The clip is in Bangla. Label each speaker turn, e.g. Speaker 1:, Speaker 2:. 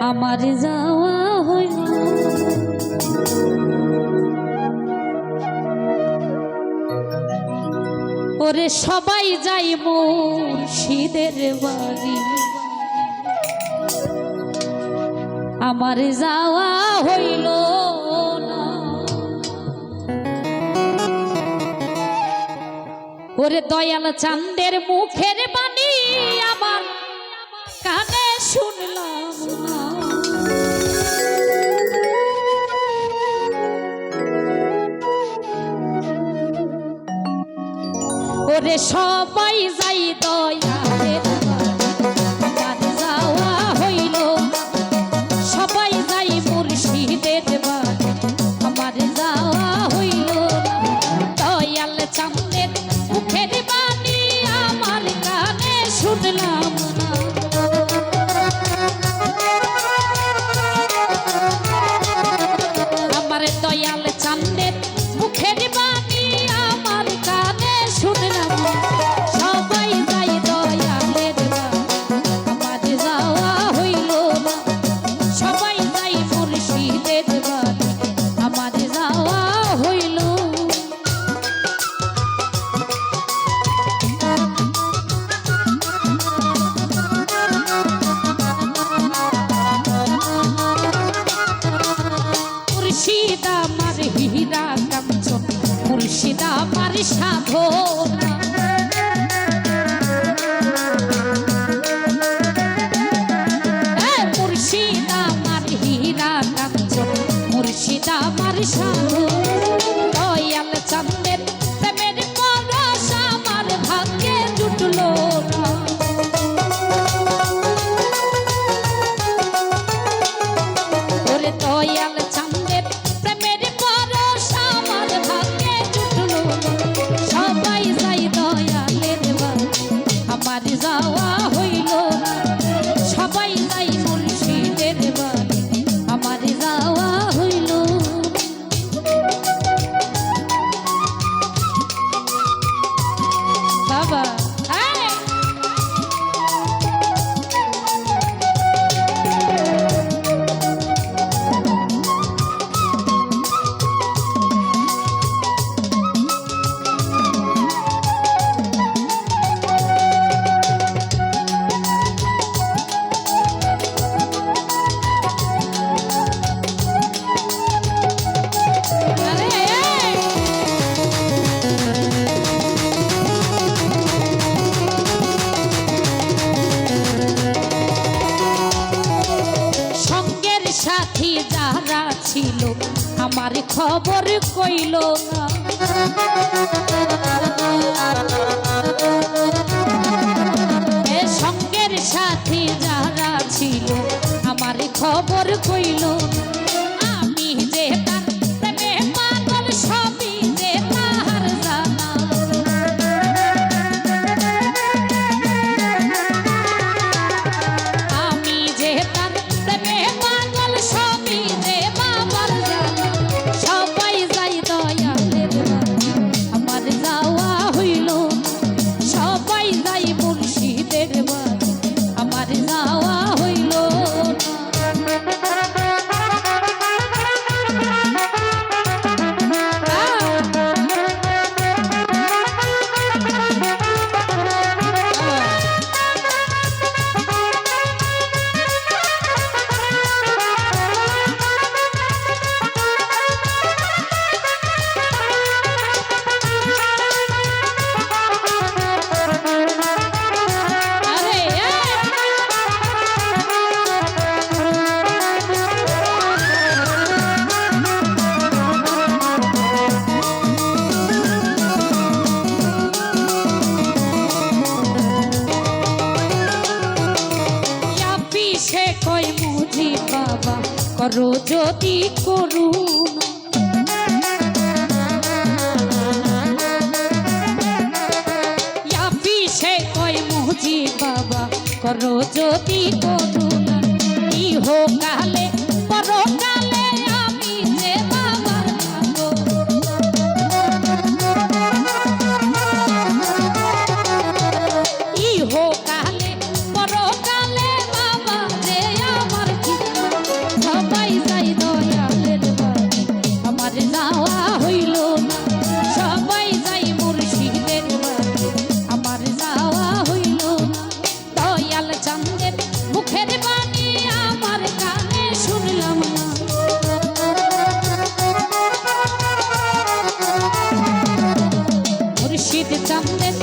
Speaker 1: আমার যাওয়া হইল। ওরে সবাই যাই মুর্শিদের বাড়ি। আমার যাওয়া হইল না। ওরে দয়াল চান্দের মুখের বাণী আমার ওরে সবাই যাই দয়া মুর্শিদা আমার হীরা কাঞ্চন মুর্শিদা আমার সাধন ছিল আমার খবর কইল এ সঙ্গের সাথে যারা ছিল আমার খবর কইল না। করো যদি করুণা করো যদি করুণা ইহো কালে মুর্শিদ